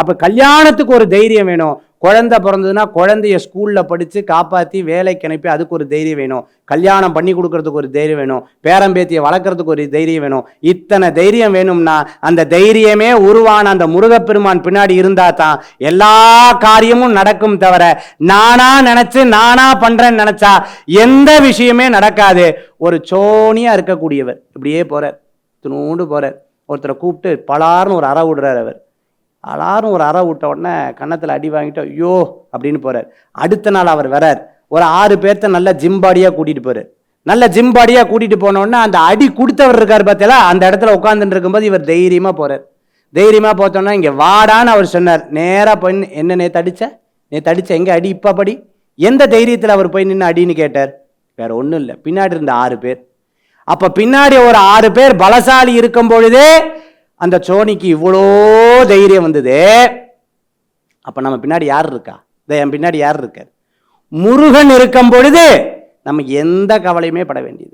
அப்போ கல்யாணத்துக்கு ஒரு தைரியம் வேணும். குழந்தை பிறந்ததுன்னா குழந்தைய ஸ்கூலில் படித்து காப்பாற்றி வேலைக்கு அனுப்பி அதுக்கு ஒரு தைரியம் வேணும். கல்யாணம் பண்ணி கொடுக்கறதுக்கு ஒரு தைரியம் வேணும். பேரம்பேத்தியை வளர்க்கறதுக்கு ஒரு தைரியம் வேணும். இத்தனை தைரியம் வேணும்னா அந்த தைரியமே உருவான அந்த முருகப்பெருமான் பின்னாடி இருந்தால் தான் எல்லா காரியமும் நடக்கும் தவிர நானா நினச்சி நானா பண்ணுறேன்னு நினச்சா எந்த விஷயமே நடக்காது. ஒரு சோனியாக இருக்கக்கூடியவர். இப்படியே போகிறார் துணூண்டு போகிறார் ஒருத்தரை கூப்பிட்டு பலார்னு ஒரு அற விடுறார் அவர். அலாரும் ஒரு அற விட்ட உடனே கன்னத்தில் அடி வாங்கிட்டு ஐயோ! அப்படின்னு போறார். அடுத்த நாள் அவர் வரார். ஒரு ஆறு பேர்த்த நல்ல ஜிம்பாடியாக கூட்டிகிட்டு போறார். நல்ல ஜிம்பாடியாக கூட்டிகிட்டு போனோடனே அந்த அடி கொடுத்தவர் இருக்கார் பார்த்தீங்களா அந்த இடத்துல உட்காந்துட்டு இருக்கும்போது இவர் தைரியமாக போறார். தைரியமாக பார்த்தோன்னா இங்கே வாடான்னு அவர் சொன்னார். நேராக போய் என்ன நே தடிச்ச? நீ தடிச்ச எங்கே அடி? இப்போ படி. எந்த தைரியத்தில் அவர் போய் நின்று அடின்னு கேட்டார்? வேற ஒன்றும் இல்லை. பின்னாடி இருந்த ஆறு பேர். அப்போ பின்னாடி ஒரு ஆறு பேர் பலசாலி இருக்கும் பொழுதே அந்த சோனிக்கு இவ்வளோ தைரியம் வந்தது. அப்ப நம்ம பின்னாடி யார் இருக்கா? இந்த என் பின்னாடி யார் இருக்கார்? முருகன் இருக்கும் பொழுது நம்ம எந்த கவலையுமே பட வேண்டியது